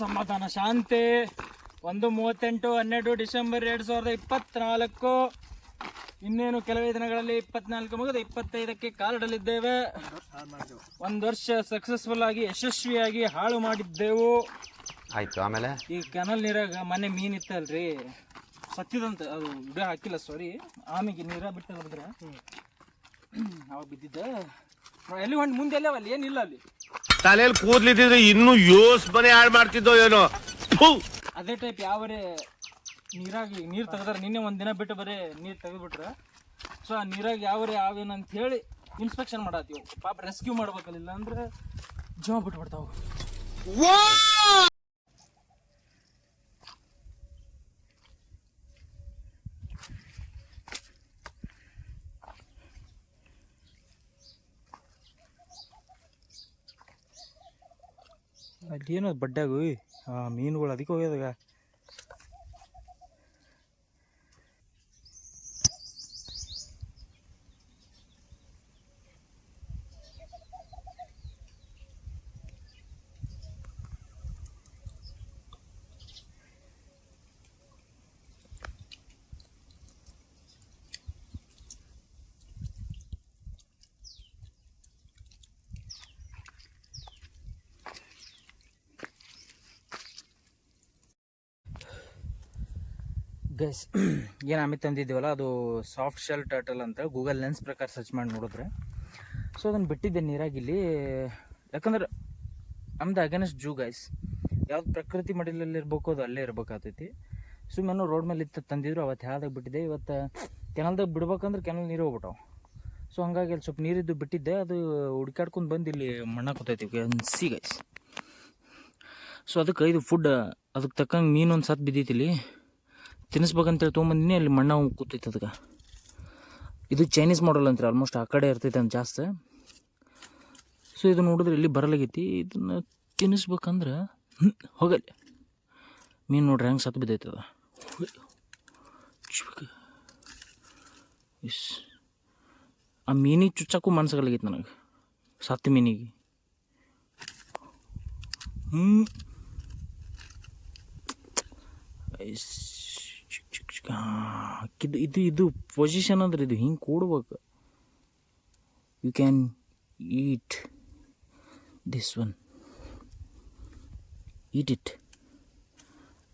ಸಮಾಧಾನ ಶಾಂತಿ. ಒಂದು ಮೂವತ್ತೆಂಟು ಹನ್ನೆರಡು ಡಿಸೆಂಬರ್ ಎರಡು ಸಾವಿರದ ಇಪ್ಪತ್ನಾಲ್ಕು. ಇನ್ನೇನು ಕೆಲವೇ ದಿನಗಳಲ್ಲಿ ಇಪ್ಪತ್ನಾಲ್ಕು ಮುಗಿದ ಇಪ್ಪತ್ತೈದಕ್ಕೆ ಕಾಲಿಡಲಿದ್ದೇವೆ. ಒಂದು ವರ್ಷ ಸಕ್ಸಸ್ಫುಲ್ ಆಗಿ ಯಶಸ್ವಿಯಾಗಿ ಹಾಳು ಮಾಡಿದ್ದೆವು. ಆಯ್ತು ಆಮೇಲೆ? ಈ ಕೆನಲ್ ನೀರಾಗ ಮನೆ ಮೀನ್ ಇತ್ತಲ್ರಿ ಸತ್ತಿದಂತ ಅದು ವಿಡಿಯೋ ಹಾಕಿಲ್ಲ ಸಾರಿ ಆಮೇಲೆ ನೀರ ಬಿಟ್ಟು ಬಿದ್ರೆ ಅವಾಗ ಬಿದ್ದಿದ್ದ. ಎಲ್ಲಿ ಹೊಂಡ್ ಮುಂದೆ ಎಲ್ಲ ಅಲ್ಲಿ ಏನಿಲ್ಲ ಅಲ್ಲಿ. ತಲೆಯಲ್ಲಿ ಕೂದ್ಲಿದ್ರೆ ಇನ್ನೂ ಯೋಸ್ ಮನೆ ಹಾಳು ಮಾಡ್ತಿದ್ದೋ ಏನೋ. ಅದೇ ಟೈಪ್ ಯಾವರೇ ನೀರಾಗಿ ನೀರು ತೆಗೆದಾರ ನಿನ್ನೆ ಒಂದು ದಿನ ಬಿಟ್ಟು ಬರೀ ನೀರು ತೆಗೆದ್ಬಿಟ್ರೆ. ಸೊ ಆ ನೀರಾಗಿ ಯಾವರೇ ಯಾವೇನಂತ ಅಂತ ಹೇಳಿ ಇನ್ಸ್ಪೆಕ್ಷನ್ ಮಾಡತ್ತೀವಿ. ಪಾಪ ರೆಸ್ಕ್ಯೂ ಮಾಡ್ಬೇಕಲ್ಲ ಅಂದ್ರೆ ಜೀವ ಬಿಟ್ಬಿಡ್ತಾವ. ಬಡ್ಡ್ಯಾಗು? ಆ ಮೀನುಗಳು ಅದಕ್ಕೆ ಹೋಗ್ಯದಾಗ. ಗೈಸ್, ಏನು ಆಮೇಲೆ ತಂದಿದ್ದೀವಲ್ಲ ಅದು ಸಾಫ್ಟ್ ಶೆಲ್ ಟರ್ಟಲ್ ಅಂತ ಗೂಗಲ್ ಲೆನ್ಸ್ ಪ್ರಕಾರ ಸರ್ಚ್ ಮಾಡಿ ನೋಡಿದ್ರೆ. ಸೊ ಅದನ್ನು ಬಿಟ್ಟಿದ್ದೆ ನೀರಾಗಿಲ್ಲಿ ಯಾಕಂದ್ರೆ ನಮ್ದು ಅಗೇನೆಸ್ಟ್ ಜೂ ಗೈಸ್ ಯಾವ್ದು ಪ್ರಕೃತಿ ಮಡಿಲಲ್ಲಿ ಇರ್ಬೇಕು, ಅದು ಅಲ್ಲೇ ಇರ್ಬೇಕಾಗ್ತೈತಿ. ಸುಮ್ಮನೆ ರೋಡ್ ಮೇಲೆ ಇತ್ತು ತಂದಿದ್ರು ಅವತ್ತು ಯಾವ್ದಾಗ ಬಿಟ್ಟಿದ್ದೆ. ಇವತ್ತು, ಕೆನಲ್ದಾಗ ಬಿಡ್ಬೇಕಂದ್ರೆ ಕೆನಲ್ ನೀರು ಹೋಗ್ಬಿಟ್ಟವು. ಸೊ ಹಂಗಾಗಿ ಅಲ್ಲಿ ಸ್ವಲ್ಪ ನೀರಿದ್ದು ಬಿಟ್ಟಿದ್ದೆ. ಅದು ಹುಡ್ಕಾಡ್ಕೊಂಡು ಬಂದು ಇಲ್ಲಿ ಮಣ್ಣ ಕೂತೈತಿ ಸಿ ಗೈಸ್ ಸೊ ಅದಕ್ಕೆ ಇದು ಫುಡ್ ಅದಕ್ಕೆ ತಕ್ಕಂಗೆ ಮೀನು ಒಂದು ಸತ್ ಬಿದ್ದೈತಿ ಇಲ್ಲಿ. ತಿನ್ನಿಸ್ಬೇಕಂತೇಳಿ ತೊಗೊಂಬಂದಿನಿ ಅಲ್ಲಿ ಮಣ್ಣ ಕೂತೈತೆ ಅದಕ್ಕೆ. ಇದು ಚೈನೀಸ್ ಮಾಡಲ್ ಅಂತಾರೆ ಆಲ್ಮೋಸ್ಟ್ ಆ ಕಡೆ ಇರ್ತೈತೆ ಅಂತ ಜಾಸ್ತಿ. ಸೊ ಇದು ನೋಡಿದ್ರೆ ಇಲ್ಲಿ ಬರಲಾಗೈತಿ. ಇದನ್ನು ತಿನ್ನಿಸ್ಬೇಕಂದ್ರೆ ಹೋಗಲಿ. ಮೀನು ನೋಡ್ರಿ ಹೆಂಗೆ ಸತ್ತು ಬಿದ್ದೈತದ ಇಸ್, ಆ ಮೀನಿಗೆ ಚುಚ್ಚಕ್ಕೂ ಮನ್ಸಾಗಲಾಗೈತೆ ನನಗೆ. ಸತ್ತು ಮೀನಿಗೆ. ಹ್ಞೂ ಐಸ್. ಇದು ಇದು ಇದು ಪೊಸಿಷನ್ ಅಂದ್ರೆ ಇದು ಹಿಂಗೆ ಕೂಡ್ಬೇಕು. You can eat this one eat it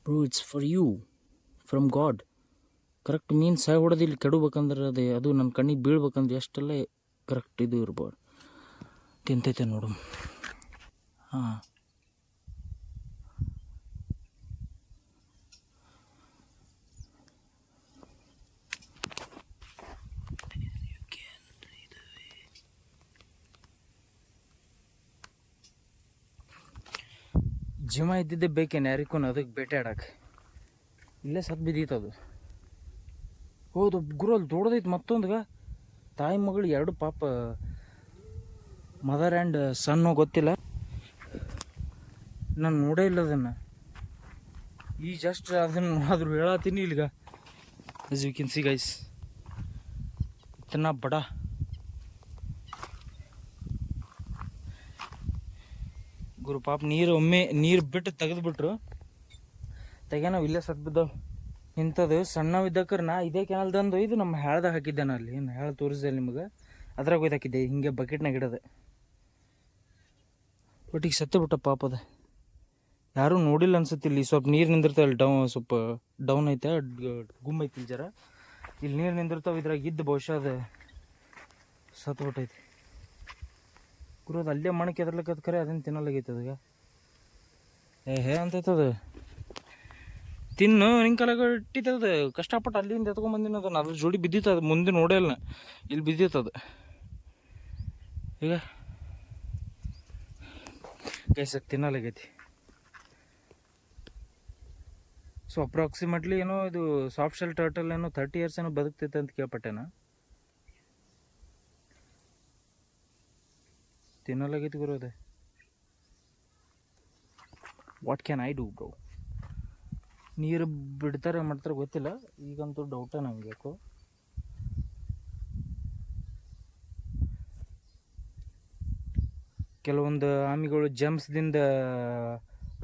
bro it's for you from God correct ಮೀನು ಸಹ ಹೊಡೆದು ಇಲ್ಲಿ ಕೆಡಬೇಕಂದ್ರೆ ಅದೇ, ಅದು ನನ್ನ ಕಣ್ಣಿಗೆ ಬೀಳ್ಬೇಕಂದ್ರೆ ಎಷ್ಟೆಲ್ಲ ಕರೆಕ್ಟ್ ಇದು ಇರ್ಬೋದು. ತಿಂತೈತೆ ನೋಡು. ಹಾಂ. ಜಿಮ ಇದ್ದಿದ್ದೆ ಬೇಕೇನು ಯಾರಿಗೂ ಅದಕ್ಕೆ ಬೇಟೆ ಆಡಕ್ಕೆ. ಇಲ್ಲೇ ಸತ್ ಬಿದ್ದೀತು ಅದು. ಹೌದು, ಗುರು ಅಲ್ಲಿ ದೊಡ್ಡದೈತೆ ಮತ್ತೊಂದ್ಗ. ತಾಯಿ ಮಗಳು ಎರಡು ಪಾಪ ಮದರ್ ಆ್ಯಂಡ್ ಸನ್ನು ಗೊತ್ತಿಲ್ಲ. ನಾನು ನೋಡೇ ಇಲ್ಲ ಅದನ್ನು. ಈ ಜಸ್ಟ್ ಅದನ್ನು ಆದರೂ ಹೇಳತ್ತೀನಿ ಇಲ್ಲಿಗ. You can see guys ಇತ್ತನ ಬಡ. ಗುರು ಪಾಪ, ನೀರು ಒಮ್ಮೆ, ನೀರು ಬಿಟ್ಟು ತೆಗೆದ್ಬಿಟ್ರು. ತೆಗೆ, ನಾವು ಇಲ್ಲೇ ಸತ್ ಬಿದ್ದವು ಇಂಥದ್ದು ಸಣ್ಣವಿದ್ದಕ್ರ ನಾ ಇದೇ ಕೆನಲ್ದಂದು ಇದು ನಮ್ಮ ಹೇಳ್ದ ಹಾಕಿದ್ದೆ ನಾ ಅಲ್ಲಿ. ಹೇಳ ತೋರಿಸಿದೆ ನಿಮಗೆ. ಅದ್ರಾಗ ಒಯ್ದು ಹಾಕಿದ್ದೆ. ಹಿಂಗೆ ಬಕೆಟ್ನಾಗ ಇಡೋದು. ಒಟ್ಟಿಗೆ ಸತ್ತು ಬಿಟ್ಟ ಪಾಪದ ಯಾರೂ ನೋಡಿಲ್ಲ ಅನ್ಸುತ್ತೆ ಇಲ್ಲಿ. ಸ್ವಲ್ಪ ನೀರು ನಿಂದಿರ್ತಾವೆ ಅಲ್ಲಿ ಡೌನ್ ಸ್ವಲ್ಪ ಡೌನ್ ಐತೆ. ಗುಮ್ ಐತಿ ಜರ. ಇಲ್ಲಿ ನೀರು ನಿಂದಿರ್ತಾವೆ, ಇದ್ರಾಗ ಇದ್ದು ಬಹುಶಃ ಅದು ಸತ್ತು ಬಿಟ್ಟೈತಿ ಗುರು ಅದು ಅಲ್ಲೇ ಮಣಕ್ಕೆ ಎದರ್ಲಕ್ಕದ ಖರೆ ಅದನ್ನು ತಿನ್ನಲಾಗೈತೆ ಅದಕ್ಕೆ ಏ, ಹೇ ಅಂತೈತದ ತಿನ್ನು ನಿಂಗೆ ಕಲಗ ಇಟ್ಟಿತ್ತದ ಕಷ್ಟಪಟ್ಟು ಅಲ್ಲಿಂದ ಎತ್ಕೊಂಬಂದಿನ ಅದನ್ನ. ಅದ್ರ ಜೋಡಿ ಬಿದ್ದಿತ್ತು ಅದು. ಮುಂದೆ ನೋಡೇ ಇಲ್ಲ ಇಲ್ಲಿ ಬಿದ್ದಿತ್ತು ಅದು. ಈಗ. ಕೈಸಕ್ಕೆ ತಿನ್ನಲಾಗೈತಿ ಸೊ ಅಪ್ರಾಕ್ಸಿಮೇಟ್ಲಿ ಏನೋ ಇದು ಸಾಫ್ಟ್ ಶೆಲ್ ಟರ್ಟಲ್ ಏನೋ ತರ್ಟಿ ಇಯರ್ಸ್ ಏನೋ ಬದುಕ್ತೈತೆ ಅಂತ ಕೇಳ್ಪಟ್ಟೆನ? ತಿನ್ನಲಾಗಿತ್ತು ಗುರು ಅದೇ what can I do bro ನೀರು ಬಿಡ್ತಾರೆ ಮಾಡ್ತಾರೆ ಗೊತ್ತಿಲ್ಲ. ಈಗಂತೂ ಡೌಟ ನಂಗೆ ಬೇಕು ಕೆಲವೊಂದು ಆಮಿಗಳು ಜಮ್ಸ್ದಿಂದ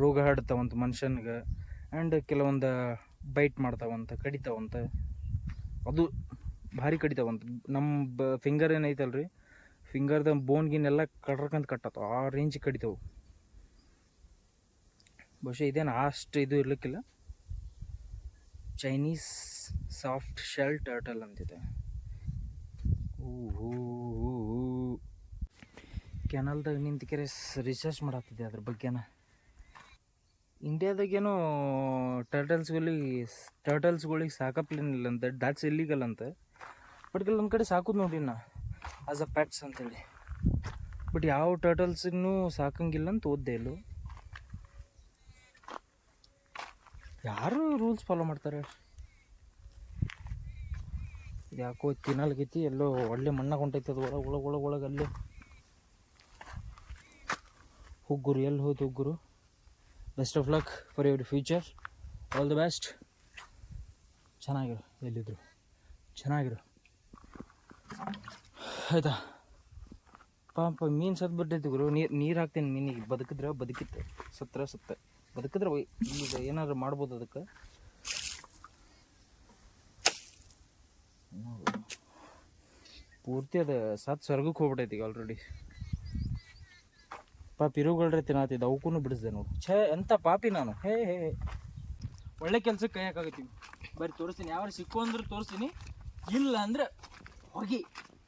ರೋಗ ಹಾಡ್ತಾವಂತ ಮನುಷ್ಯನಿಗೆ ಆ್ಯಂಡ್ ಕೆಲವೊಂದು ಬೈಟ್ ಮಾಡ್ತಾವಂತ, ಕಡಿತಾವಂತ. ಅದು ಭಾರಿ ಕಡಿತಾವಂತ. ನಮ್ಮ ಫಿಂಗರ್ ಏನೈತಲ್ರಿ ಫಿಂಗರ್ದ ಬೋನ್ ಗಿನ್ನೆಲ್ಲ ಕಡ್ರಕಂತ ಕಟ್ಟತ್ತು, ಆ ರೇಂಜ್ ಕಡಿತವು. ಬಹುಶಃ ಇದೇನು ಅಷ್ಟು ಇದು ಇರ್ಲಿಕ್ಕಿಲ್ಲ. ಚೈನೀಸ್ ಸಾಫ್ಟ್ ಶೆಲ್ ಟರ್ಟಲ್ ಅಂತಿದೆ. ಕೆನಲ್ದಾಗ ನಿಂತಿಕೆರೆ ರಿಸರ್ಚ್ ಮಾಡತ್ತಿದೆ ಅದ್ರ ಬಗ್ಗೆನ. ಇಂಡಿಯಾದಾಗೇನೋ ಟರ್ಟಲ್ಸ್ಗಳಿಗೆ ಟರ್ಟಲ್ಸ್ಗಳಿಗೆ ಸಾಕಪ್ಲೇನಿಲ್ಲ ಅಂತ ದಾಟ್ಸ್ ಇಲ್ಲಿಗಲ್ ಅಂತ. ಬಟ್ ಕೆಲವೊಂದು ಕಡೆ ಸಾಕೋದು ನೋಡಿ ನಾ ಆಸ್ ಅ ಪ್ಯಾಟ್ಸ್ ಅಂತೇಳಿ. ಬಟ್ ಯಾವ ಟರ್ಟಲ್ಸನ್ನು ಸಾಕಂಗಿಲ್ಲ ಅಂತ ಓದ್ದೆ ಇಲ್ಲೂ. ಯಾರು ರೂಲ್ಸ್ ಫಾಲೋ ಮಾಡ್ತಾರೆ? ಯಾಕೋ ತಿನ್ನಲ್ಗೈತಿ ಎಲ್ಲೋ ಒಳ್ಳೆ ಮಣ್ಣಾಗ ಹೊಂಟೈತಿ ಅದು ಒಳಗೆ ಒಳಗೆ ಒಳಗೆ ಒಳಗೆ ಅಲ್ಲಿ. ಹುಗ್ಗುರು, ಎಲ್ಲಿ ಹೋಯ್ತು ಹುಗ್ಗುರು? Best of luck for your future all the best ಚೆನ್ನಾಗಿರು, ಎಲ್ಲಿದ್ರು? ಚೆನ್ನಾಗಿರು. ಆಯ್ತಾ ಪಾಪ ಮೀನು ಸತ್ ಬಿಟ್ಟೈತಿ ಗುರು. ನೀರು ನೀರು ಹಾಕ್ತೇನೆ ಮೀನಿಗೆ. ಬದುಕಿದ್ರೆ ಬದುಕಿತ್ತು. ಸತ್ರ ಸತ್ತ. ಬದುಕಿದ್ರೆ ಈಗ ಏನಾದ್ರು ಮಾಡ್ಬೋದು ಅದಕ್ಕೆ. ಪೂರ್ತಿ ಅದು. ಸತ್ ಸ್ವರ್ಗಕ್ಕೆ ಹೋಗ್ಬಿಟ್ಟೈತಿ ಈಗ ಆಲ್ರೆಡಿ ಪಾಪ ಇರುಗಳ್ರೆ ತಿನ್ನತ್ತಿದ್ದ ಅವಕ್ಕೂ ಬಿಡಿಸ್ದೆ ನೋಡು. ಛೇ ಎಂಥ ಪಾಪಿ ನಾನು. ಹೇ ಹೇ. ಒಳ್ಳೆ ಕೆಲ್ಸಕ್ಕೆ ಕೈ ಹಾಕಾಗತ್ತೀವಿ ಬರೀ ತೋರಿಸ್ತೀನಿ. ಯಾವ ಸಿಕ್ಕು ಅಂದ್ರೆ ತೋರಿಸ್ತೀನಿ. ಇಲ್ಲ ಅಂದ್ರೆ ಹೋಗಿ.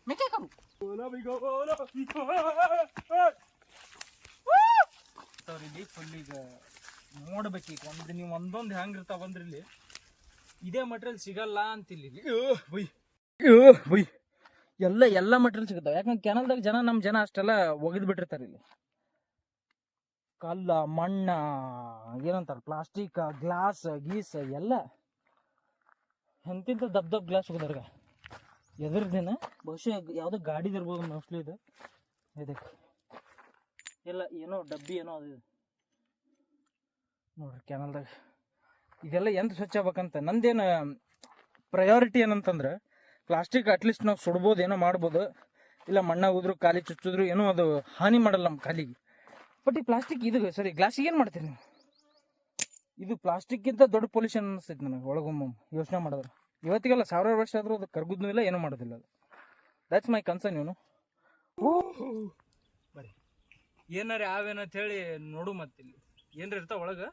ಮೆಕ್ಕೆ ಕರು ಇಲ್ಲಿ ಫುಲ್ ಈಗ ನೋಡ್ಬೇಕು ಈಗ. ಒಂದು ನೀವು ಒಂದೊಂದು ಹೆಂಗಿರ್ತಾವ ಅಂದ್ರೆ ಇಲ್ಲಿ ಇದೇ ಮಟೀರಿಯಲ್ ಸಿಗಲ್ಲ ಅಂತಿಲ್ಲ ಇಲ್ಲಿ. ಬುಯ್ ಬೈ. ಎಲ್ಲ ಎಲ್ಲ ಮಟೀರಿಯಲ್ ಸಿಗ್ತಾವೆ ಯಾಕಂದ್ರೆ ಕೆನಲ್ದಾಗ ಜನ ನಮ್ಮ ಜನ ಅಷ್ಟೆಲ್ಲ ಒಗೆದು ಬಿಟ್ಟಿರ್ತಾರೆ ಇಲ್ಲಿ. ಕಲ್ಲ ಮಣ್ಣ ಏನಂತಾರೆ ಪ್ಲಾಸ್ಟಿಕ್ ಗ್ಲಾಸ್ ಗೀಸ್ ಎಲ್ಲ. ಎಂತಿಂತ ದಬ್ ದಬ್ ಗ್ಲಾಸ್ ಹೋಗದ್ರಾಗ ಎದ್ರದೇನ, ಬಹುಶಃ ಯಾವುದೋ ಗಾಡಿದಿರ್ಬೋದು ಮೋಸ್ಟ್ಲಿ ಇದು. ಇದಕ್ಕೆ. ಇಲ್ಲ, ಏನೋ ಡಬ್ಬಿ ಏನೋ ಅದು. ನೋಡ್ರಿ ಕ್ಯಾನಲ್ದಾಗ ಇದೆಲ್ಲ ಎಂತ ಸ್ವಚ್ಛ ಆಗ್ಬೇಕಂತ? ನಂದೇನು ಪ್ರಯಾರಿಟಿ ಏನಂತಂದ್ರೆ ಪ್ಲಾಸ್ಟಿಕ್ ಅಟ್ಲೀಸ್ಟ್ ನಾವು ಸುಡ್ಬೋದು, ಏನೋ ಮಾಡ್ಬೋದು. ಇಲ್ಲ, ಮಣ್ಣಾಗ ಉದ್ರು, ಖಾಲಿ ಚುಚ್ಚಿದ್ರು, ಏನೋ ಅದು ಹಾನಿ ಮಾಡಲ್ಲ ನಮ್ಮ ಕಾಲಿಗೆ. ಬಟ್ ಈ ಪ್ಲಾಸ್ಟಿಕ್ ಇದು ಸರಿ ಗ್ಲಾಸಿಗೆ ಏನು ಮಾಡ್ತೀರಿ ನೀವು? ಇದು ಪ್ಲಾಸ್ಟಿಕ್ಗಿಂತ ದೊಡ್ಡ ಪೊಲ್ಯೂಷನ್ ಅನಿಸ್ತೈತೆ ನನಗೆ ಒಳಗೊಮ್ಮ ಯೋಚನೆ ಮಾಡಿದ್ರೆ. ಇವತ್ತಿಗೆಲ್ಲ ಸಾವಿರಾರು ವರ್ಷ ಆದರೂ ಅದು ಕರ್ಗುದ್ನೂ ಇಲ್ಲ ಏನೂ ಮಾಡೋದಿಲ್ಲ ಅದು ದಟ್ಸ್ ಮೈ ಕನ್ಸರ್ನ್ ಇವನು ಬರೀ ಏನಾರ ಯಾವೇನಂತ ಹೇಳಿ ನೋಡು ಮತ್ತಿಲ್ಲಿ ಏನ್ರ ಇರ್ತಾವ ಒಳಗೆ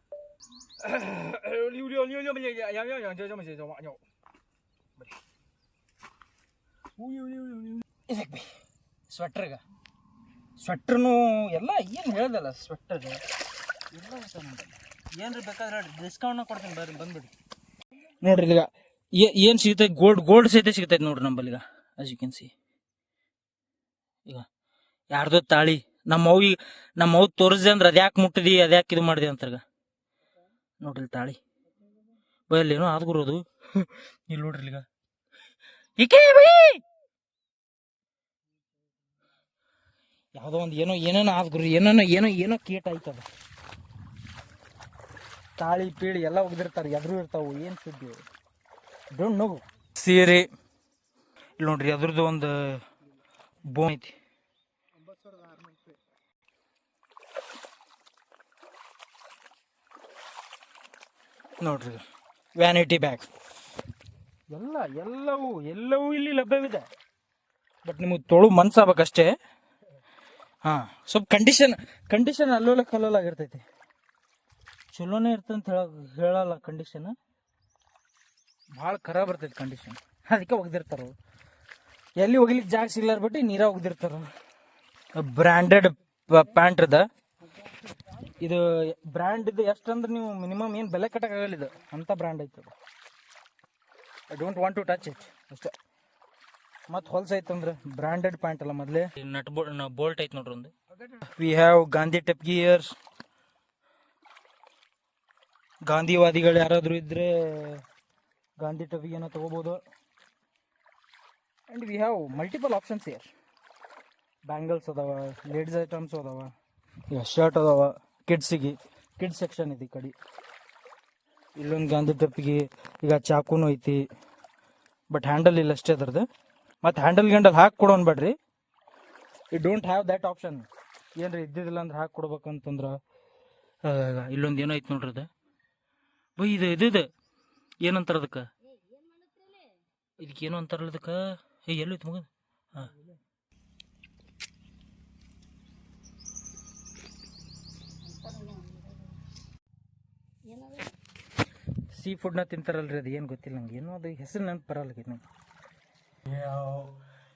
ಸ್ವೆಟ್ರಗ ಸ್ವೆಟ್ರನೂ ಎಲ್ಲ ಏನು ಹೇಳ್ದಲ್ಲ ಸ್ವೆಟ್ರ ಎಲ್ಲ ಏನ್ರಿ ಬೇಕಾದ್ರೆ ಡಿಸ್ಕೌಂಟ್ನ ಕೊಡ್ತೀನಿ ಬರ್ರಿ ಬಂದ್ಬಿಡಿ ನೋಡ್ರಿ ಈಗ ಏನು ಸಿಗ್ತೈತೆ? ಗೋಲ್ಡ್ ಗೋಲ್ಡ್ ಸಹಿತ ಸಿಗ್ತೈತೆ ನೋಡ್ರಿ ನಮ್ಮಲ್ಲಿ ಈಗ ಅಸ್ ಯು ಕ್ಯಾನ್ ಸಿ ಈಗ ಯಾರ್ದೋ ತಾಳಿ, ನಮ್ಮ ಅವ್ವಿ ನಮ್ಮ ಅವ್ವ ತೋರಿಸ್ದೆ ಅಂದ್ರೆ ಅದ್ಯಾಕೆ ಮುಟ್ಟಿದಿ, ಅದ್ಯಾಕೆ ಇದು ಮಾಡಿದೆ ಅಂತರ್ಗ ನೋಡ್ರಿ ತಾಳಿ. ಬಯಲ್ಲೇನೋ ಆದ್ ಗುರು ಅದು ಇಲ್ಲಿ ನೋಡ್ರಿ ಈಗ. ಈಕೆ ಬೈ? ಯಾವುದೋ ಒಂದು ಏನೋ ಏನೇನೋ ಆದ್ ಗುರು ಏನೇನೋ ಏನೋ ಏನೋ ಕೇಟ್ ಆಯ್ತದ ತಾಳಿ, ಪೀಳಿ ಎಲ್ಲ ಒಗ್ದಿರ್ತಾರೆ, ಎದ್ರು ಇರ್ತಾವು, ಏನು ಸುದ್ದಿ? ಡೋಂಟ್ ನೋ ಸೀರೆ. ಇಲ್ಲಿ ನೋಡ್ರಿ ಅದ್ರದ್ದು ಒಂದು ಬೋನ್ ಐತಿ. ನೋಡ್ರಿ ವ್ಯಾನಿಟಿ ಬ್ಯಾಗ್ ಎಲ್ಲ ಎಲ್ಲವೂ ಎಲ್ಲವೂ ಇಲ್ಲಿ ಲಭ್ಯವಿದೆ. ಬಟ್ ನಿಮಗೆ ತೊಳು ಮನ್ಸಾಗಬೇಕಷ್ಟೇ. ಹಾಂ ಸ್ವಲ್ಪ ಕಂಡೀಷನ್ ಕಂಡೀಷನ್ ಅಲ್ಲೋಲ ಕಲ್ಲೋಲಾಗಿರ್ತೈತಿ ಚಲೋನೇ ಇರ್ತಂತ ಹೇಳ ಹೇಳಲ್ಲ ಕಂಡೀಷನ್ ಭಾಳ ಖರಾಬ್ ಬರ್ತೈತಿ ಕಂಡೀಷನ್ ಅದಕ್ಕೆ ಒಗ್ದಿರ್ತಾರೆ ಎಲ್ಲಿ ಒಗಿಲಿಕ್ಕೆ ಜಾಗ ಸಿಗ್ಲಾರ ಬಿಟ್ಟು ನೀರ ಒಗ್ದಿರ್ತಾರೆ ಬ್ರ್ಯಾಂಡೆಡ್ ಪ್ಯಾಂಟ್ ಅದ ಇದು ಬ್ರ್ಯಾಂಡ್ ಇದು ಎಷ್ಟು ಅಂದ್ರೆ ನೀವು ಮಿನಿಮಮ್ ಏನು ಬೆಲೆ ಕಟ್ಟಕ್ಕಾಗಲ್ಲ ಇದು. ಅಂಥ ಬ್ರ್ಯಾಂಡ್ ಐತೆ I don't want to touch it ಅಷ್ಟೇ. ಮತ್ತು ಹೊಲ್ಸ್ ಐತಂದ್ರೆ ಬ್ರ್ಯಾಂಡೆಡ್ ಪ್ಯಾಂಟ್ ಅಲ್ಲ ಮೊದಲೇ. ನಟ್ ಬೋಲ್ ಬೋಲ್ಟ್ ಐತೆ ನೋಡ್ರಿ ಒಂದು. ವಿ ಹ್ಯಾವ್ ಗಾಂಧಿ ಟೆಪ್ ಗಿಯರ್ಸ್ ಗಾಂಧಿವಾದಿಗಳು ಯಾರಾದರೂ ಇದ್ದರೆ ಗಾಂಧಿ ಟವಿಯನ್ನು ತೊಗೋಬೋದು. And we have multiple options ear bangles ಅದಾವ ಲೇಡೀಸ್ ಐಟಮ್ಸ್ ಅದಾವ ಈಗ ಶರ್ಟ್ ಅದಾವ ಕಿಡ್ಸಿಗೆ ಕಿಡ್ಸ್ ಸೆಕ್ಷನ್ ಇದೆ ಈ ಕಡೆ. ಇಲ್ಲೊಂದು ಗಾಂಧಿ ಟಪ್ಪಿಗೆ ಈಗ ಚಾಕುನು ಐತಿ ಬಟ್ ಹ್ಯಾಂಡಲ್ ಇಲ್ಲ ಅಷ್ಟೇ ಅದರದ್ದು. ಮತ್ತು ಹ್ಯಾಂಡಲ್ ಗ್ಯಾಂಡಲ್ ಹಾಕಿ ಕೊಡೋ ಬೇಡ್ರಿ. You don't have that option ಏನ್ರ ಇದ್ದಿದ್ದಿಲ್ಲ ಅಂದ್ರೆ ಹಾಕಿ ಕೊಡ್ಬೇಕಂತಂದ್ರೆ ಇಲ್ಲೊಂದು ಏನೋ ಐತೆ ನೋಡ್ರಿ ಅದು. ಬೈ, ಇದು ಇದಿದೆ ಏನಂತಾರ ಅದಕ್ಕೆ ಇದಕ್ಕೆ ಏನೋ ಅಂತಾರಲ್ಲ ಅದಕ್ಕೆ ಏ ಎಲ್ಲೈತೆ ಮಗ ಹಾಂ. ಸೀ ಫುಡ್ನ ತಿಂತಾರಲ್ರಿ ಅದು ಏನು ಗೊತ್ತಿಲ್ಲ ನಂಗೆ. ಏನೋ ಅದು ಹೆಸರು ನೆನಪು ಬರಲ್ಲ ನಂಗೆ.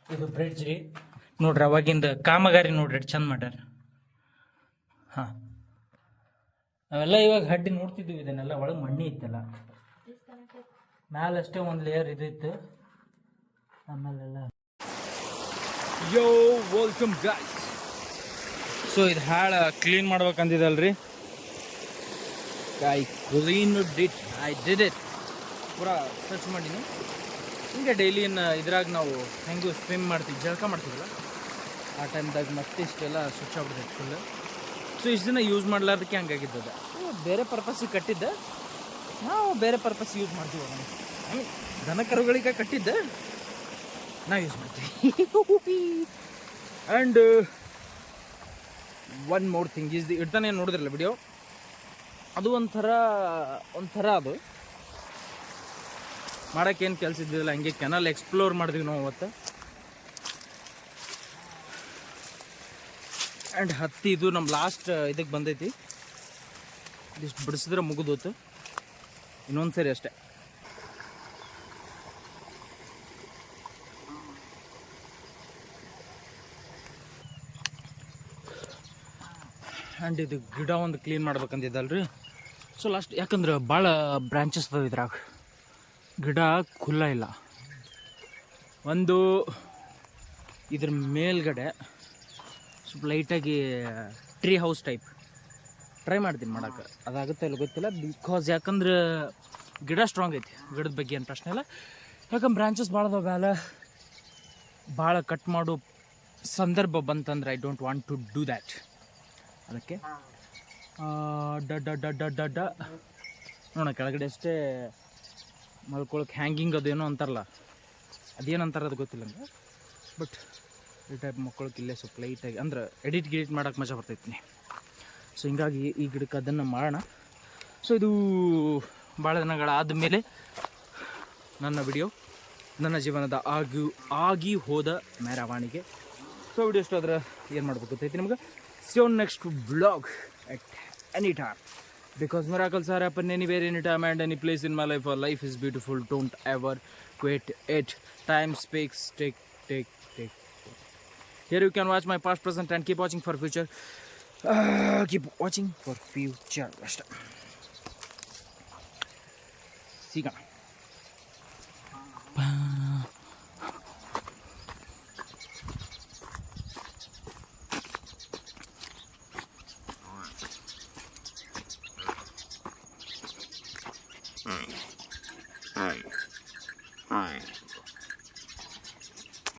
ಇದು ಬ್ರಿಡ್ಜ್ ರೀ. ನೋಡ್ರಿ ಅವಾಗಿಂದ ಕಾಮಗಾರಿ ನೋಡ್ರಿ ಚಂದ ಮಾಡ್ಯಾರ. ಹಾಂ. ನಾವೆಲ್ಲ ಇವಾಗ ಹಡ್ಡಿ ನೋಡ್ತಿದ್ದೀವಿ ಇದನ್ನೆಲ್ಲ ಒಳಗೆ ಮಣ್ಣಿ ಇತ್ತಲ್ಲ. ಮ್ಯಾಲ ಅಷ್ಟೇ ಒಂದು ಲೇಯರ್ ಇದಿತ್ತು. ಆಮೇಲೆಲ್ಲ ಯೋ ವೆಲ್ಕಮ್ ಗಾಯ್ಸ್ ಸೊ ಇದು ಹಾಳ clean ಮಾಡ್ಬೇಕಂದಿದಲ್ರಿ? I clean did I did it ಪೂರಾ ಸ್ವಚ್ಛ ಮಾಡೀನಿ ಹಿಂಗೆ ಡೈಲಿ ಇದ್ರಾಗ ನಾವು ಹೆಂಗೂ ಸ್ವಿಮ್ ಮಾಡ್ತೀವಿ, ಜಳಕ ಮಾಡ್ತೀವಲ್ಲ? ಆ ಟೈಮ್ದಾಗ ಮತ್ತೆ ಇಷ್ಟೆಲ್ಲ ಸ್ವಚ್ಛ ಆಗ್ಬಿಡ್ತೈತೆ ಫುಲ್ಲು ಸೊ ಇಷ್ಟು ದಿನ ಯೂಸ್ ಮಾಡ್ಲಾರ್ದಕ್ಕೆ ಹಂಗಾಗಿದ್ದದ. ಬೇರೆ ಪರ್ಪಸ್ಸಿಗೆ ಕಟ್ಟಿದ್ದ. ನಾವು ಬೇರೆ ಪರ್ಪಸ್ ಯೂಸ್ ಮಾಡ್ತೀವಿ ಅವನು ದನ ಕರುಗಳಿಗೆ ಕಟ್ಟಿದ್ದೆ. ನಾವು ಯೂಸ್ ಮಾಡ್ತೀವಿ and one more thing is the ಇಡ್ತಾನೆ ನೋಡಿದ್ರಲ್ಲ ವಿಡಿಯೋ ಅದು ಒಂಥರ ಒಂಥರ ಅದು. ಮಾಡೋಕ್ಕೇನು ಕೆಲಸ ಇದ್ದಿಲ್ಲ ಹಂಗೆ ಕೆನಲ್ ಎಕ್ಸ್ಪ್ಲೋರ್ ಮಾಡಿದ್ವಿ ನಾವು ಅವತ್ತು. ಆ್ಯಂಡ್ ಹತ್ತಿ ಇದು ನಮ್ಮ ಲಾಸ್ಟ್ ಇದಕ್ಕೆ ಬಂದೈತಿ. ಇದಿಷ್ಟು ಬಿಡಿಸಿದ್ರೆ ಮುಗಿದೋತು. ಇನ್ನೊಂದು ಸರಿ ಅಷ್ಟೇ. ಆ್ಯಂಡ್ ಇದು ಗಿಡ ಒಂದು ಕ್ಲೀನ್ ಮಾಡ್ಬೇಕಂದಿದ್ದಲ್ರಿ ಸೊ ಲಾಸ್ಟ್ ಯಾಕಂದ್ರೆ ಭಾಳ ಬ್ರಾಂಚಸ್ ಅದಾವ ಇದ್ರಾಗ. ಗಿಡ ಖುಲ್ಲ ಇಲ್ಲ. ಒಂದು ಇದ್ರ ಮೇಲ್ಗಡೆ ಸ್ವಲ್ಪ ಲೈಟಾಗಿ ಟ್ರೀ ಹೌಸ್ ಟೈಪ್ ಟ್ರೈ ಮಾಡ್ತೀನಿ ಮಾಡೋಕೆ ಅದಾಗುತ್ತೆ ಇಲ್ಲ ಗೊತ್ತಿಲ್ಲ. ಬಿಕಾಸ್ ಯಾಕಂದ್ರೆ ಗಿಡ ಸ್ಟ್ರಾಂಗ್ ಐತಿ. ಗಿಡದ ಬಗ್ಗೆ ಏನು ಪ್ರಶ್ನೆ ಇಲ್ಲ. ಯಾಕಂದ್ರೆ ಬ್ರಾಂಚಸ್ ಭಾಳ ಅದಾವ ಭಾಳ ಕಟ್ ಮಾಡೋ ಸಂದರ್ಭ ಬಂತಂದ್ರೆ I don't want to do that ಅದಕ್ಕೆ ಆ, ಡ ಡ ಡ ಡ ಡ ಡ. ನೋಡೋಣ ಕೆಳಗಡೆ ಅಷ್ಟೇ ಮಲ್ಕೊಳಕ್ಕೆ ಹ್ಯಾಂಗಿಂಗ್ ಅದೇನೋ ಅಂತಾರಲ್ಲ. ಅದೇನು ಅಂತಾರೆ ಅದು ಗೊತ್ತಿಲ್ಲ ಅಂದ್ರೆ ಬಟ್ ಈ ಟೈಪ್ ಮಕ್ಕಳಕ್ಕೆ ಇಲ್ಲೇ ಸ್ವಲ್ಪ ಲೈಟಾಗಿ ಅಂದ್ರೆ ಎಡಿಟ್ ಗಿಡಿಟ್ ಮಾಡೋಕೆ ಮಜಾ ಬರ್ತೈತಿ. ಸೊ ಹಿಂಗಾಗಿ ಈ ಗಿಡಕ್ಕೆ ಅದನ್ನು ಮಾಡೋಣ ಸೊ ಇದು ಭಾಳ ದಿನಗಳಾದ ಮೇಲೆ ನನ್ನ ವಿಡಿಯೋ ನನ್ನ ಜೀವನದ ಆಗಿ ಆಗಿ ಹೋದ ಮೆರವಣಿಗೆ. ಸೊ ವಿಡಿಯೋ ಇಷ್ಟ ಆದ್ರೆ ಏನು ಮಾಡ್ಬೇಕು ಗೊತ್ತೈತಿ ನಿಮ್ಗೆ. So next blog at any time because miracles are happen anywhere any time and any place in my life our life is beautiful don't ever quit at time speaks take take take here you can watch my past present and keep watching for future. Uh, keep watching for future rest. See you.